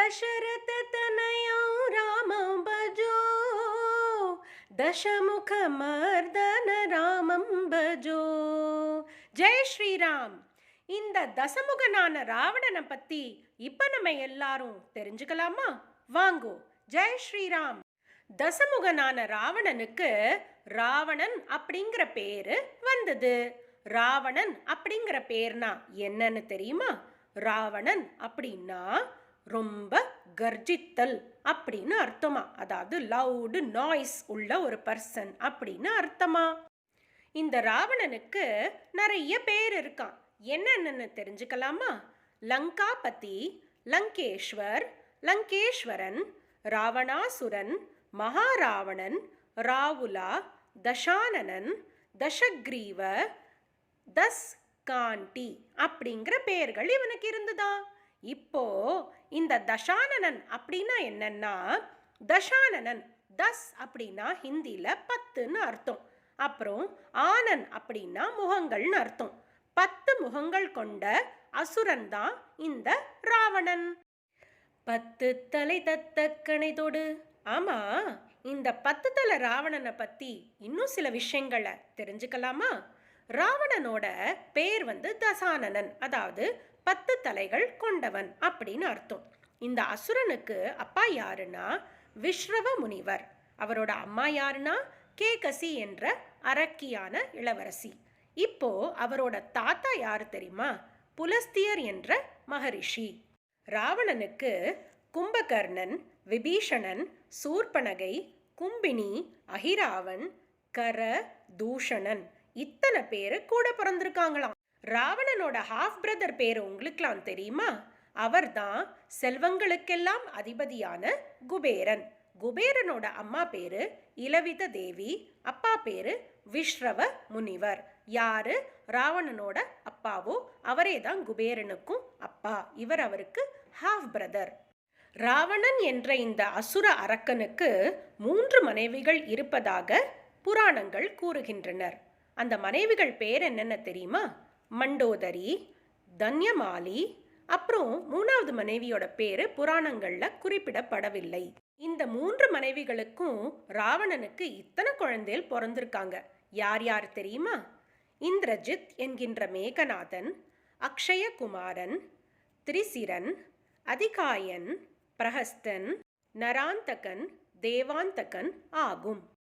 दशरथ तनयो रामं भजो தசமுகமர்தன ராமம் பஜோ ஜெய் ஸ்ரீராம் இந்த தசமுகனான ராவணனை பத்தி இப்ப நம்ம எல்லாரும் தெரிஞ்சுக்கலாமா வாங்கோ ஜெய் ஸ்ரீராம் தசமுகனான ராவணனுக்கு ராவணன் அப்படிங்கிற பேரு வந்தது ராவணன் அப்படிங்கிற பேர்னா என்னன்னு தெரியுமா ராவணன் அப்படின்னா ரொம்ப கர்ஜித்தல் அப்படின்னு அர்த்தமா? அதாவது லவுடு நாய்ஸ் உள்ள ஒரு பர்சன் அப்படின்னு அர்த்தமா? இந்த ராவணனுக்கு நிறைய பேர் இருக்கான். என்னென்னு தெரிஞ்சுக்கலாமா? லங்காபதி லங்கேஸ்வர் லங்கேஸ்வரன் ராவணாசுரன் மகாராவணன் ராவுலா தசானனன் தசக்ரீவ தஸ் காண்டி அப்படிங்கிற பெயர்கள் இவனுக்கு இருந்துதான். இப்போ இந்த தசானனன் அப்படின்னா என்னன்னா தசானனன் தஸ் அப்படின்னா ஹிந்தியில் பத்துன்னு அர்த்தம். அப்புறம் ஆனன் அப்படின்னா முகங்கள்னு அர்த்தம். பத்து முகங்கள் கொண்ட அசுரன் தான் இந்த ராவணன். பத்து தலை தத்த கணைதோடு. ஆமா இந்த பத்து தலை ராவணனை பத்தி இன்னும் சில விஷயங்களை தெரிஞ்சுக்கலாமா? ராவணனோட பேர் வந்து தசானனன். அதாவது பத்து தலைகள் கொண்டவன் அப்படின்னு அர்த்தம். இந்த அசுரனுக்கு அப்பா யாருன்னா? விஸ்ரவ முனிவர். அவரோட அம்மா யாருன்னா? கேகசி என்ற அரக்கியான இளவரசி. இப்போ அவரோட தாத்தா யாரு தெரியுமா? புலஸ்தியர் என்ற மகரிஷி. ராவணனுக்கு கும்பகர்ணன் விபீஷணன் சூர்பனகை கும்பினி அகிராவன் கர தூஷணன் இத்தனை பேர் கூட பிறந்திருக்காங்களாம். ராவணனோட ஹாஃப் பிரதர் பேர் உங்களுக்கெல்லாம் தெரியுமா? அவர்தான் செல்வங்களுக்கெல்லாம் அதிபதியான குபேரன். குபேரனோட அம்மா பேரு இலவித தேவி அப்பா பேரு விஸ்ரவ முனிவர். யாரு? ராவணனோட அப்பாவோ அவரே தான் குபேரனுக்கும் அப்பா. இவர் அவருக்கு ஹாஃப் பிரதர் ராவணன் என்ற இந்த அசுர அரக்கனுக்கு மூன்று மனைவிகள் இருப்பதாக புராணங்கள் கூறுகின்றனர். அந்த மனைவிகள் பேர் என்னென்ன தெரியுமா? மண்டோதரி தன்யமாலி அப்புறம் மூணாவது மனைவியோட பேரு புராணங்கள்ல குறிப்பிடப்படவில்லை. இந்த மூன்று மனைவிகளுக்கும் ராவணனுக்கு இத்தனை குழந்தைகள் பிறந்திருக்காங்க. யார் யார் தெரியுமா? இந்திரஜித் என்கின்ற மேகநாதன் அக்ஷயகுமாரன் திரிசிரன் அதிகாயன் பிரஹஸ்தன் நராந்தகன் தேவாந்தகன் ஆகும்.